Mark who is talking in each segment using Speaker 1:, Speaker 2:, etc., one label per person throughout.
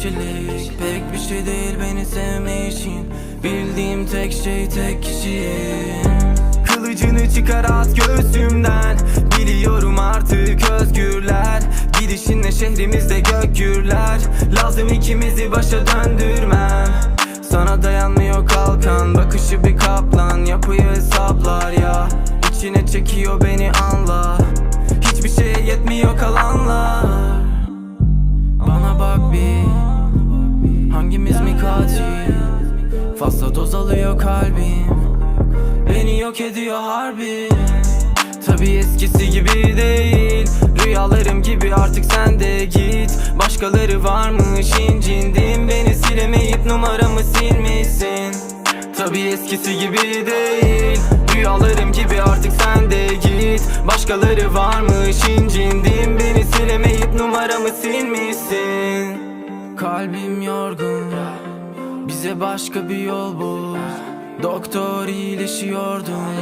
Speaker 1: kişilik. Pek bir şey değil beni sevme için. Bildiğim tek şey tek kişiyim. Kılıcını çıkar at göğsümden. Biliyorum artık özgürler. Gidişinle şehrimizde gök gürler Lazım ikimizi başa döndürmem. Sana dayanmıyor kalkan. Bakışı bir kaplan. Yapıyı hesaplar ya. İçine çekiyor beni anla Hiçbir şeye yetmiyor kalanlar. Bana bak bir Hangimiz mi katil? Fazla doz alıyor kalbim. Beni yok ediyor harbi. Tabi eskisi gibi değil. Rüyalarım gibi artık sen de git. Başkaları varmış incindim. Beni silemeyip numaramı silmişsin. Tabi eskisi gibi değil. Rüyalarım gibi artık sen de git. Başkaları varmış incindim. Beni silemeyip numaramı silmişsin Kalbim yorgun. Bize başka bir yol bul. Doktor iyileşiyordun.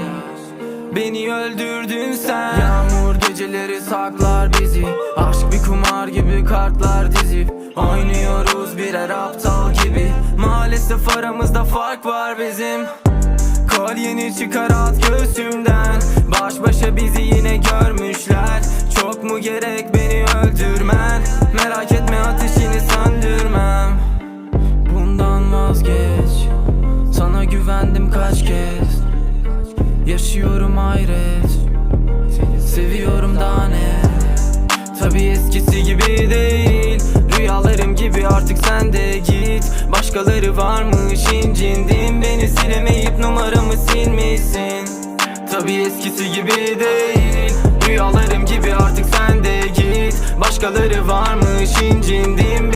Speaker 1: Beni öldürdün sen. Yağmur geceleri saklar bizi. Aşk bir kumar gibi kartlar dizip Oynuyoruz birer aptal gibi. Maalesef aramızda fark var bizim. Kolyeni çıkar at göğsümden. Baş başa bizi yine görmüşler. Çok mu gerek beni öldürmen Merak etme ateşini söndürmem. Bundan vazgeç. Sana güvendim kaç kez. Yaşıyorum hayret. Seviyorum daha ne Tabi eskisi gibi değil. Rüyalarım gibi artık sen de git. Başkaları varmış incindim Beni silemeyip numaramı silmişsin. Tabi eskisi gibi değil. Rüyalarım gibi artık sen de git. Başkaları incindim